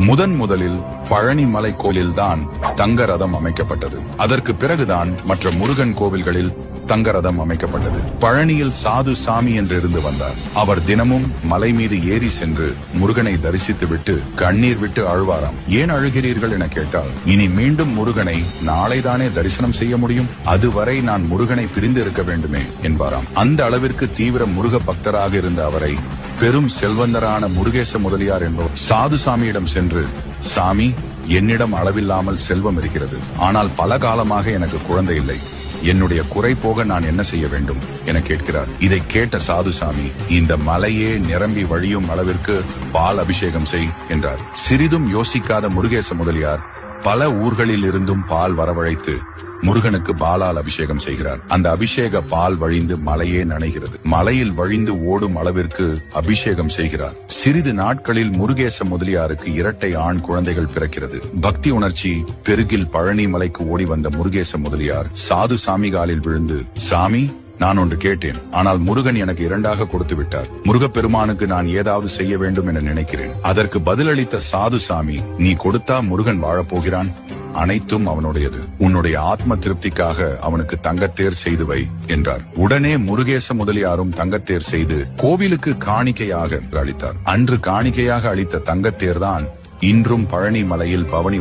முதன் முதலில் பழனி மலை கோயில்தான் தங்க ரதம் அமைக்கப்பட்டது. அதற்கு பிறகுதான் மற்ற முருகன் கோவில்களில் தங்க ரதம் அமைக்கப்பட்டது. பழனியில் சாது சாமி என்று இருந்து வந்தார். அவர் தினமும் மலை மீது ஏறி சென்று முருகனை தரிசித்துவிட்டு கண்ணீர் விட்டு அழுவாராம். ஏன் அழுகிறீர்கள்? என கேட்டால் இனி மீண்டும் முருகனை நாளைதானே தரிசனம் செய்ய முடியும்? அதுவரை நான் முருகனை பிரிந்து இருக்க வேண்டுமே என்பாராம். அந்த அளவிற்கு தீவிர முருக பக்தராக இருந்த அவரை பெரும் செல்வந்தரான முருகேச முதலியார் என்பவர் சாது சாமியிடம் சென்று சாமி என்னிடம் அளவில்லாமல் செல்வம் இருக்கிறது. ஆனால் பல காலமாக எனக்கு குழந்தை இல்லை. என்னுடைய குறை போக நான் என்ன செய்ய வேண்டும்? என கேட்கிறார். இதை கேட்ட சாதுசாமி இந்த மலையே நிரம்பி வழியும் அளவிற்கு பால் அபிஷேகம் செய் என்றார். சிறிதும் யோசிக்காத முருகேச முதலியார் பல ஊர்களில் இருந்தும் பால் வரவழைத்து முருகனுக்கு பாலால் அபிஷேகம் செய்கிறார். அந்த அபிஷேக பால் வழிந்து மலையே நனைகிறது. மலையில் வழிந்து ஓடும் அளவிற்கு அபிஷேகம் செய்கிறார். சிறிது நாட்களில் முருகேச முதலியாருக்கு இரட்டை ஆண் குழந்தைகள் பிறக்கிறது. பக்தி உணர்ச்சி பெருகில் பழனி மலைக்கு ஓடி வந்த முருகேச முதலியார் சாது சாமி காலில் விழுந்து சாமி நான் ஒன்று கேட்டேன். ஆனால் முருகன் எனக்கு இரண்டாக கொடுத்து விட்டார். முருகப்பெருமானுக்கு நான் ஏதாவது செய்ய வேண்டும் என நினைக்கிறேன். அதற்கு பதிலளித்த சாது சாமி நீ கொடுத்தா முருகன் வாழப்போகிறான்? அனைத்தும் அவனுடையது. உன்னுடைய ஆத்ம திருப்திக்காக அவனுக்கு தங்கத்தேர் செய்து வை என்றார். உடனே முருகேச முதலியாரும் தங்கத்தேர் செய்து கோவிலுக்கு காணிக்கையாக அளித்தார். அன்று காணிக்கையாக அளித்த தங்கத்தேர் தான் இன்றும் பழனி மலையில் பவனி